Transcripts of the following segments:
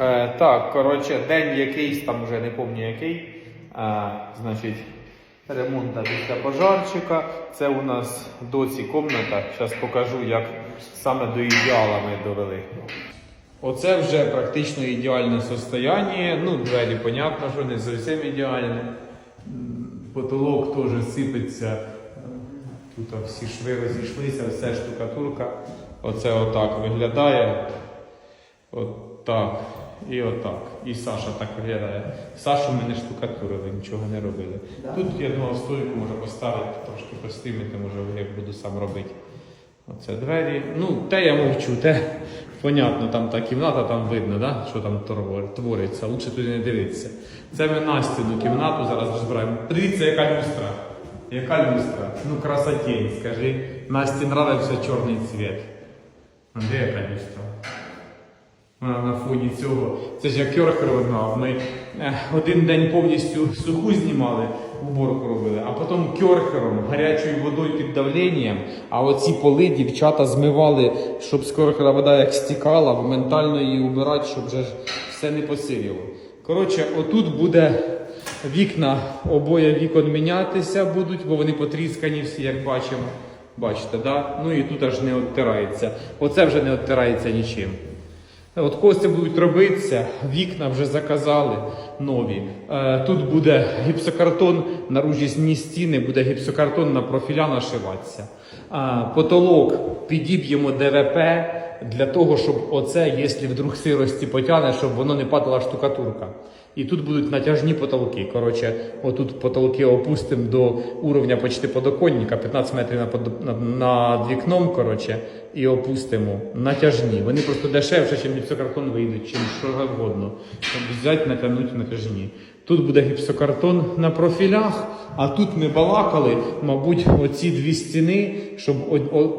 Е, так, коротше, день якийсь, там вже не пам'ятаю який. Е, значить, ремонт після пожарчика. Це у нас доці комната. Зараз покажу, як саме до ідеала ми довели. Оце вже практично ідеальне состояние. Ну, двері, понятно, що не зовсім ідеальне. Потолок теж сипеться. Тут всі шви розійшлися, все штукатурка. Оце отак виглядає. Отак. І отак. І Саша так виглядає. Сашу ми не штукатурили, нічого не робили. Тут я думав, стойку може поставити, трошки постимити, може як буду сам робити. Оце двері. Ну, те я мовчу, те понятно, там та кімната, там видно, да? що там твориться. Лучше туди не дивитися. Це ми Настіну кімнату зараз розбираємо. Подивіться, яка люстра. Яка люстра? Ну, красотень, скажи. Насті нравився чорний цвіт. Де яка люстра? На фоні цього. Це ж як однав. Ми е, один день повністю суху знімали, уборку робили, а потім кьоркером, гарячою водою під давленням, а оці поли дівчата змивали, щоб з кьоркера вода як стікала, моментально її убирати, щоб вже все не посиліло. Коротше, отут буде вікна, обоє вікон мінятися будуть, бо вони потріскані всі, як бачимо. Бачите, да? Ну і тут аж не оттирається. Оце вже не оттирається нічим. От кості будуть робитися, вікна вже заказали нові. Е, Тут буде гіпсокартон, наружні стіни, буде гіпсокартон на профіля нашиватися. Потолок підіб'ємо ДВП для того, щоб оце, якщо вдруг сирості потягне, щоб воно не падала штукатурка. І тут будуть натяжні потолки. Коротше, отут потолки опустимо до уровня почти подоконника, 15 метрів над, под- над, вікном, коротше, і опустимо натяжні. Вони просто дешевше, ніж гіпсокартон вийдуть, чим що завгодно. Щоб взяти, натягнути натяжні. Тут буде гіпсокартон на профілях, а тут ми балакали, мабуть, оці дві стіни, щоб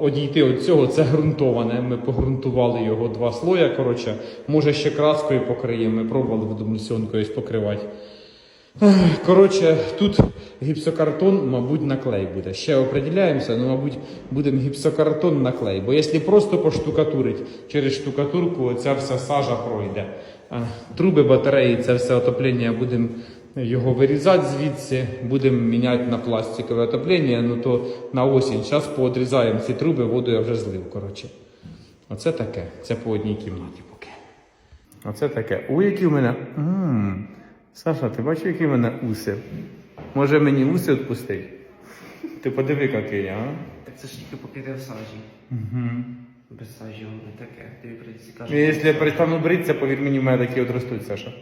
одійти від цього, це ґрунтоване. Ми погрунтували його два слоя. Коротше, може ще краскою покриємо. Ми пробували водомульсіонкою покривати. Коротше, тут гіпсокартон, мабуть, на клей буде. Ще определяємося, але, мабуть, будемо гіпсокартон на клей. Бо якщо просто поштукатурить через штукатурку, ця вся сажа пройде. Труби, батареї, це все отоплення будемо його вирізати звідси, будемо міняти на пластикове отоплення, ну то на осінь. Зараз поодрізаємо ці труби, воду я вже злив. Коротше. Оце таке. Це по одній кімнаті поки. Оце таке. У які в мене. м Саша, ти бачиш, які в мене уси? Може мені уси відпустити? Ти подиви, який, а? Так це ж тільки покрите в сажі. Угу. Без сажі воно таке. Тобі прийдеться І якщо я перестану бритися, повір мені, в мене такі одростуть, Саша.